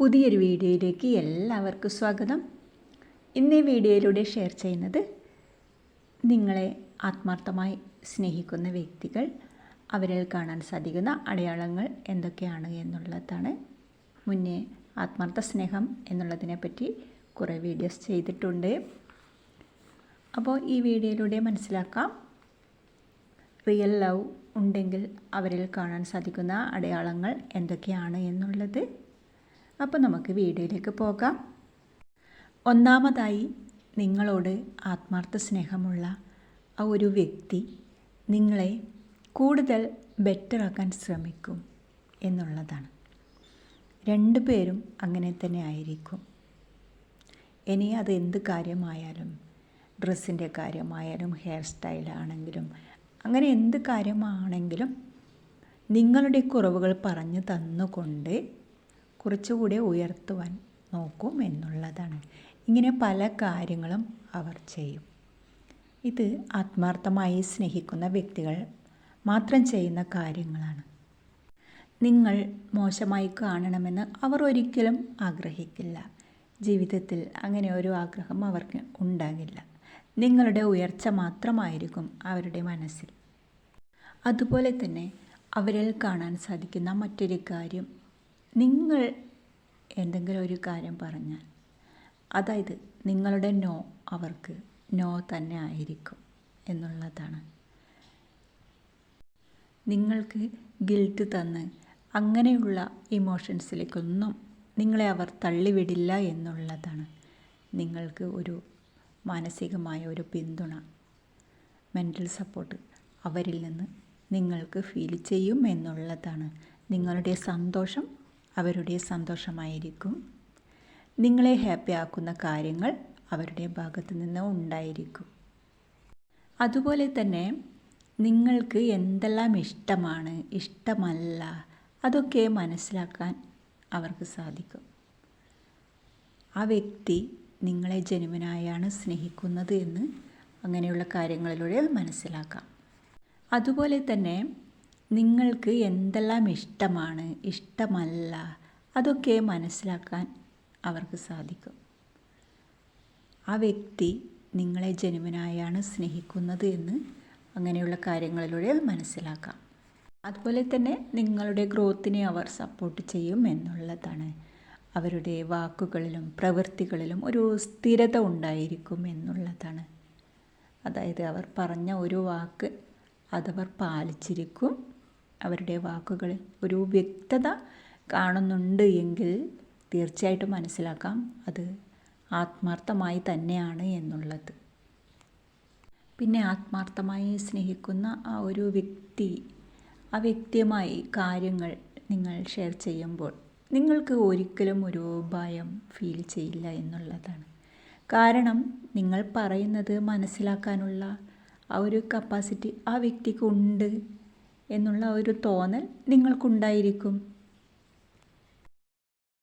പുതിയൊരു വീഡിയോയിലേക്ക് എല്ലാവർക്കും സ്വാഗതം. ഇന്ന് ഈ വീഡിയോയിലൂടെ ഷെയർ ചെയ്യുന്നത് നിങ്ങളെ ആത്മാർത്ഥമായി സ്നേഹിക്കുന്ന വ്യക്തികൾ അവരിൽ കാണാൻ സാധിക്കുന്ന അടയാളങ്ങൾ എന്തൊക്കെയാണ് എന്നുള്ളതാണ്. മുന്നേ ആത്മാർത്ഥ സ്നേഹം എന്നുള്ളതിനെ പറ്റി കുറേ വീഡിയോസ് ചെയ്തിട്ടുണ്ട്. അപ്പോൾ ഈ വീഡിയോയിലൂടെ മനസ്സിലാക്കാം. റിയൽ ലവ് ഉണ്ടെങ്കിൽ അവരിൽ കാണാൻ സാധിക്കുന്ന അടയാളങ്ങൾ എന്തൊക്കെയാണ് എന്നുള്ളത്. അപ്പോൾ നമുക്ക് വീഡിയോയിലേക്ക് പോകാം. ഒന്നാമതായി നിങ്ങളോട് ആത്മാർത്ഥ സ്നേഹമുള്ള ആ ഒരു വ്യക്തി നിങ്ങളെ കൂടുതൽ ബെറ്ററാക്കാൻ ശ്രമിക്കും എന്നുള്ളതാണ്. രണ്ടു പേരും അങ്ങനെ തന്നെ ആയിരിക്കും. ഇനി അത് എന്ത് കാര്യമായാലും ഡ്രസ്സിന്റെ കാര്യമായാലും ഹെയർ സ്റ്റൈലാണെങ്കിലും അങ്ങനെ എന്ത് കാര്യമാണെങ്കിലും നിങ്ങളുടെ കുറവുകൾ പറഞ്ഞു തന്നുകൊണ്ട് കുറച്ചുകൂടി ഉയർത്തുവാൻ നോക്കും എന്നുള്ളതാണ്. ഇങ്ങനെ പല കാര്യങ്ങളും അവർ ചെയ്യും. ഇത് ആത്മാർത്ഥമായി സ്നേഹിക്കുന്ന വ്യക്തികൾ മാത്രം ചെയ്യുന്ന കാര്യങ്ങളാണ്. നിങ്ങൾ മോശമായി കാണണമെന്ന് അവർ ഒരിക്കലും ആഗ്രഹിക്കില്ല. ജീവിതത്തിൽ അങ്ങനെ ഒരു ആഗ്രഹം അവർക്ക് ഉണ്ടാകില്ല. നിങ്ങളുടെ ഉയർച്ച മാത്രമായിരിക്കും അവരുടെ മനസ്സിൽ. അതുപോലെ തന്നെ അവരിൽ കാണാൻ സാധിക്കുന്ന മറ്റൊരു കാര്യം നിങ്ങൾ എന്തെങ്കിലും ഒരു കാര്യം പറഞ്ഞാൽ അതായത് നിങ്ങളുടെ നോ അവർക്ക് നോ തന്നെ ആയിരിക്കും എന്നുള്ളതാണ്. നിങ്ങൾക്ക് ഗിൽട്ട് തന്ന് അങ്ങനെയുള്ള ഇമോഷൻസിലേക്കൊന്നും നിങ്ങളെ അവർ തള്ളിവിടില്ല എന്നുള്ളതാണ് നിങ്ങൾക്ക് ഒരു മാനസികമായ ഒരു പിന്തുണ. മെന്റൽ സപ്പോർട്ട് അവരിൽ നിന്ന് നിങ്ങൾക്ക് ഫീൽ ചെയ്യും എന്നുള്ളതാണ് നിങ്ങളുടെ സന്തോഷം അവരുടെ സന്തോഷമായിരിക്കും. നിങ്ങളെ ഹാപ്പി ആക്കുന്ന കാര്യങ്ങൾ അവരുടെ ഭാഗത്തു നിന്ന് ഉണ്ടായിരിക്കും. അതുപോലെ തന്നെ നിങ്ങൾക്ക് എന്തെല്ലാം ഇഷ്ടമാണ് ഇഷ്ടമല്ല അതൊക്കെ മനസ്സിലാക്കാൻ അവർക്ക് സാധിക്കും. ആ വ്യക്തി നിങ്ങളെ ജനുവനായാണ് സ്നേഹിക്കുന്നത് എന്ന് അങ്ങനെയുള്ള കാര്യങ്ങളിലൂടെ മനസ്സിലാക്കാം. അതുപോലെ തന്നെ നിങ്ങൾക്ക് എന്തെല്ലാം ഇഷ്ടമാണ്? ഇഷ്ടമല്ല. അതൊക്കെ മനസ്സിലാക്കാൻ അവർക്ക് സാധിക്കും. ആ വ്യക്തി നിങ്ങളെ ജനുവനായാണ് സ്നേഹിക്കുന്നത് എന്ന് അങ്ങനെയുള്ള കാര്യങ്ങളിലൂടെ മനസ്സിലാക്കാം. അതുപോലെ തന്നെ നിങ്ങളുടെ ഗ്രോത്തിനെ അവർ സപ്പോർട്ട് ചെയ്യും എന്നുള്ളതാണ്. അവരുടെ വാക്കുകളിലും പ്രവൃത്തികളിലും ഒരു സ്ഥിരത ഉണ്ടായിരിക്കും എന്നുള്ളതാണ്. അതായത് അവർ പറഞ്ഞ ഒരു വാക്ക് അതവർ പാലിച്ചിരിക്കും. അവരുടെ വാക്കുകളിൽ ഒരു വ്യക്തത കാണുന്നുണ്ട് എങ്കിൽ തീർച്ചയായിട്ടും മനസ്സിലാക്കാം. അത് ആത്മാർത്ഥമായി തന്നെയാണ് എന്നുള്ളത്. പിന്നെ ആത്മാർത്ഥമായി സ്നേഹിക്കുന്ന ആ ഒരു വ്യക്തി ആ വ്യക്തിയുമായി കാര്യങ്ങൾ നിങ്ങൾ ഷെയർ ചെയ്യുമ്പോൾ നിങ്ങൾക്ക് ഒരിക്കലും ഒരു ഭയം ഫീൽ ചെയ്യില്ല എന്നുള്ളതാണ്. കാരണം നിങ്ങൾ പറയുന്നത് മനസ്സിലാക്കാനുള്ള ആ ഒരു കപ്പാസിറ്റി ആ വ്യക്തിക്ക് ഉണ്ട്. എന്നുള്ള ഒരു തോന്നൽ നിങ്ങൾക്കുണ്ടായിരിക്കും.